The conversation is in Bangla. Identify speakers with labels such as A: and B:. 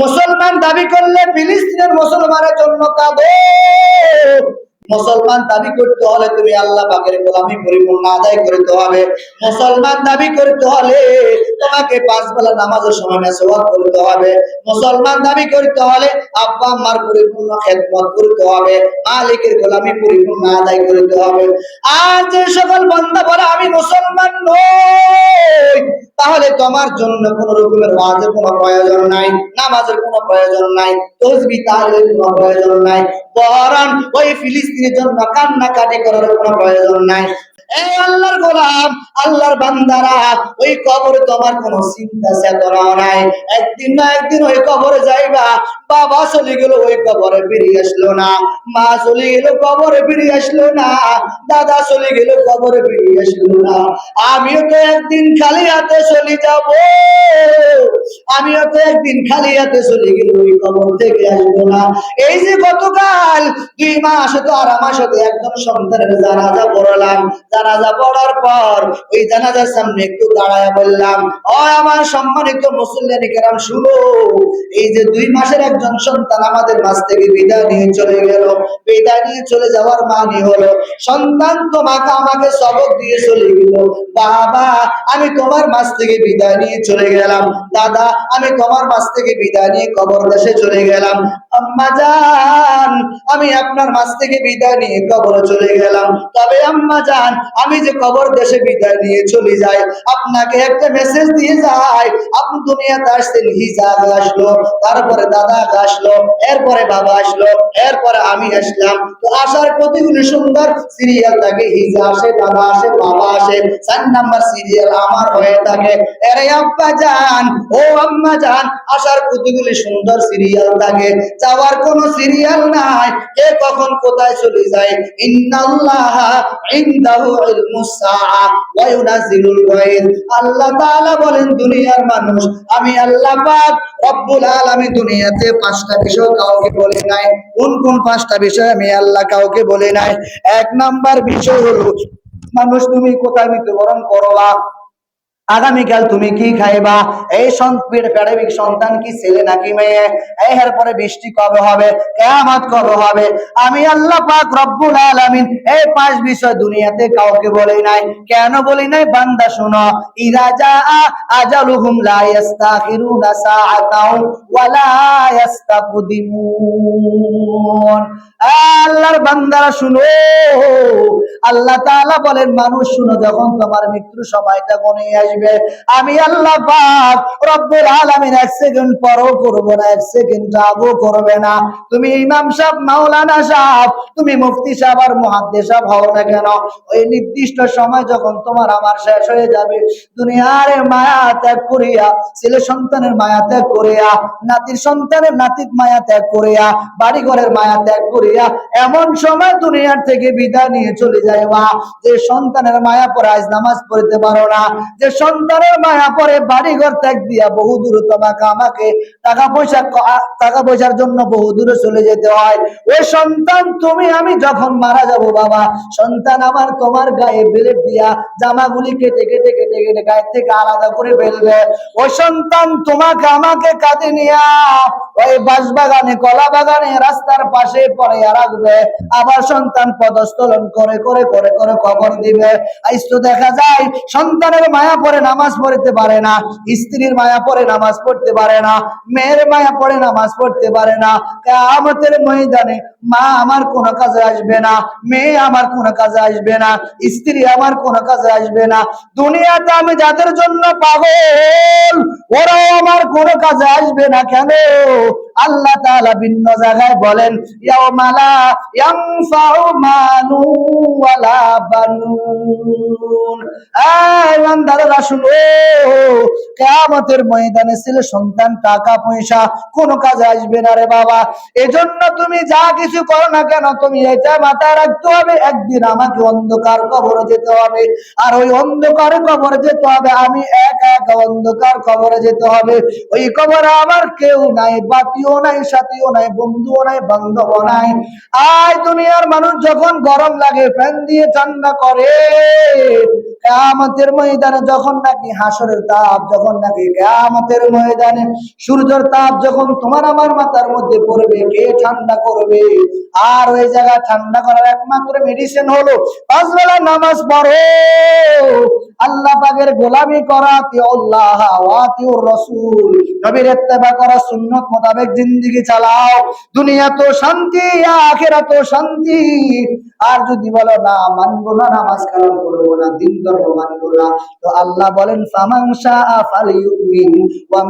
A: মুসলমান দাবি করলে ফিলিস্তিনের মুসলমানের জন্য কাঁদো। মুসলমান দাবি করতে হলে তুমি আল্লাহ পাকের গোলামি পরিপূর্ণ আদায় করতে হবে। মুসলমান দাবি করতে হলে তোমাকে পাঁচ বেলা নামাজের সময় মেসওয়াক করতে হবে। মুসলমান দাবি করতে হলে আব্বা আম্মার পরিপূর্ণ খেদমত করতে হবে। মালিকের গোলামি পরিপূর্ণ আদায় করতে হবে। আর যে সকল বান্দা বলে, আমি মুসলমান নই। তাহলে তোমার জন্য কোন রকমের ওয়াজের কোনো প্রয়োজন নাই, নামাজের কোনো প্রয়োজন নাই, তসবি তাহলে কোনো প্রয়োজন নাই, বরং ওই ফিলিস্তিনের জন্য কান্নাকাটি করার কোনো প্রয়োজন নাই। আল্লাহর গোলাম, আল্লাহর বান্দারা, ওই কবরে তোমার কোনো চিন্তা, চেতনা নাই। একদিন না একদিন ওই কবরে যাইবা। বাবা চলে গেল, ওই কবরে ফিরে আসলো না। মা চলে গেল, কবরে ফিরে আসলো না। দাদা চলে গেল, কবরে ফিরে আসলো না। আমিও তো একদিন খালি হাতে চলে যাব। আমিও তো একদিন খালি হাতে চলে গেল, ওই কবর থেকে আসব না। এই যে গতকাল দুই মাস তো আর আমার সাথে একজন সন্তানের জানাজা পড়লাম। জানাজা পড়ার পর ওই জানাজার সামনে একটু দাঁড়ায় বললাম, ও আমার সম্মানিত মুসল্লানি কেরাম, শুনো, এই যে দুই মাসের একজন সন্তান আমাদের মাঝ থেকে বিদায় নিয়ে চলে গেল। বিদায় নিয়ে চলে যাওয়ার মানে হলো, সন্তান তোমাকে আমাকে সবক দিয়ে চলে গেল। বাবা, আমি তোমার মাঝ থেকে বিদায় নিয়ে চলে গেলাম। দাদা, আমি তোমার মাঝ থেকে বিদায় নিয়ে কবর দেশে চলে গেলাম। আম্মা জান আমি আপনার মাঝ থেকে বিদায় নিয়ে কবরে চলে গেলাম। তবে আম্মা জান, আমি যে কবর দেশে বিদায় নিয়ে চলে যাই, আপনাকে একটা মেসেজ দিয়ে যাই আপনি দুনিয়াতে আসছেন হিজা আগে আসলো, তারপরে দাদা আসলো, এরপরে বাবা আসলো, এরপরে আমি আসলাম। তো আসার প্রতিগুলি সুন্দর সিরিয়াল থাকে হিজা আসে, দাদা আসে, বাবা আসে, চার নাম্বার সিরিয়াল আমার হয়ে থাকে। এরে আব্বা জান, ও আম্মা জান, আসার প্রতিগুলি সুন্দর সিরিয়াল থাকে। যাওয়ার কোন সিরিয়াল নাই কে কখন কোথায় চলে যায়? ইন্নাল্লাহ ওয়া ইউনাজিলুল গায়ব। আল্লাহ তাআলা বলেন, দুনিয়ার মানুষ, আমি আল্লাহ পাক রব্বুল আলামিন দুনিয়াতে পাঁচটা বিষয় কাউকে বলে নাই। কোন কোন পাঁচটা বিষয় আমি আল্লাহ কাউকে বলে নাই? এক নাম্বার বিষয় হলো, মানুষ তুমি কোথায় মৃত্যুবরণ করবা? আগামীকাল তুমি কি খাইবা? এই প্যাডামিক সন্তান কি ছেলে নাকি মেয়ে? এর পরে বৃষ্টি কবে হবে? কেয়ামত কবে হবে? আমি আল্লাহ পাক রব্বুল আলামিন এই পাঁচ বিষয় দুনিয়াতে কাউকে বলি নাই। কেন বলি নাই? বান্দা শুনো, ইদা জা আজালুহুম লা ইস্তাখিরুনা সাআতাও ওয়া লা ইস্তাকদিমুন আল্লাহর বান্দারা শুনো, আল্লাহ তাআলা বলেন, মানুষ শুনো, যখন তোমার মৃত্যুর সময়টা গনে আসবে আমি আল্লাহ পাক রব্বুল আলামিন এক সেকেন্ড পরও করব না, এক সেকেন্ড আগও করবে না। তুমি ইমাম সাহেব, মাওলানা সাহেব, তুমি মুফতি সাহেব আর মুহাদ্দিস সাহেব হও না কেন? ওই নির্দিষ্ট সময় যখন তোমার আমার শেষ হয়ে যাবে, দুনিয়ার মায়া ত্যাগ করিয়া, ছেলে সন্তানের মায়া ত্যাগ করিয়া, নাতির সন্তানের নাতির মায়া ত্যাগ করিয়া বাড়ি ঘরের মায়া ত্যাগ করিয়া, এমন সময় দুনিয়ার থেকে বিদায় নিয়ে চলে যাইবা। যে সন্তানের মায়া পরে আজ নামাজ পড়তে পারো না, যে সন্তানের মায়া পরে বাড়ি ঘর ত্যাগ দিয়া বহু দূর তোমাকে, আমাকে টাকা পয়সা টাকা পয়সার জন্য বহু দূরে চলে যেতে হয়। ওই সন্তান, তুমি, আমি যখন মারা যাব বাবা, সন্তান আমার তোমার গায়ে বেলেট দিয়া জামাগুলি কেটে কেটে কেটে কেটে গায়ে থেকে আলাদা করে ফেলবে ওই সন্তান তোমাকে, আমাকে কাঁদে নিয়া ওই বাঁশ বাগানে কলা বাগানে রাস্তার পাশে পরে রাখবে। আবার সন্তান পদস্থলন করে করে করে করে খবর দিবে। আইস তো দেখা যায়, সন্তানের মায়া পড়ে নামাজ পড়তে পারে না, স্ত্রীর মায়া পড়ে নামাজ পড়তে পারে না, মেয়ের মায়া পড়ে নামাজ পড়তে পারে না আমাদের ময়দানে মা আমার কোনো কাজে আসবে না, মেয়ে আমার কোনো কাজে আসবে না, স্ত্রী আমার কোনো কাজে আসবে না, দুনিয়াতে আমি যাদের জন্য পাগল, ওরাও আমার কোনো কাজে আসবে না কেন? আল্লাহ তাআলা ভিন্ন জায়গায় বলেন ইয়াউমালা ইয়ানফাউ মালু ওয়ালা বানুন। এই বান্দারা শুনো কিয়ামতের ময়দানে ছেলে সন্তান, টাকা, পয়সা কোনো কাজে আসবে না রে বাবা। এজন্য তুমি যা কিছু করো না কেন, তুমি এটা মাথায় রাখতে হবে। একদিন আমাকে অন্ধকার কবরে যেতে হবে, আর ওই অন্ধকার কবরে যেতে হবে। আমি একা একা অন্ধকার কবরে যেতে হবে। ওই কবরে আমার কেউ নাই বাতিও নাই, সাথীও নাই, বন্ধুও নাই বান্ধব নাই। আয় দুনিয়ার মানুষ যখন গরম লাগে, ফ্যান দিয়ে ঠান্ডা করে। কেয়ামতের ময়দানে যখন নাকি হাসরের তাপ, যখন নাকি কেয়ামতের ময়দানে সূর্যের তাপ যখন তোমার আমার মাথার মধ্যে পড়বে, কে ঠান্ডা করবে? আর ওই জায়গা ঠান্ডা করার একমাত্র মেডিসিন হলো পাঁচ বেলা নামাজ পড়ো। আল্লাহ পাকের গোলামি করা আল্লাহ ওয়াতিউর রাসূল নবীর ইত্তেবা করা সুন্নাত মোতাবেক জিন্দেগি চালাও। দুনিয়া তো শান্তি আখিরাত তো শান্তি। আর যদি বলো, না, মানবো না নামাজ কালাম করব না, দিন ধর্ম করলা তো আল্লাহ বলেন ফামান শাআ ফালিউমিন ওয়া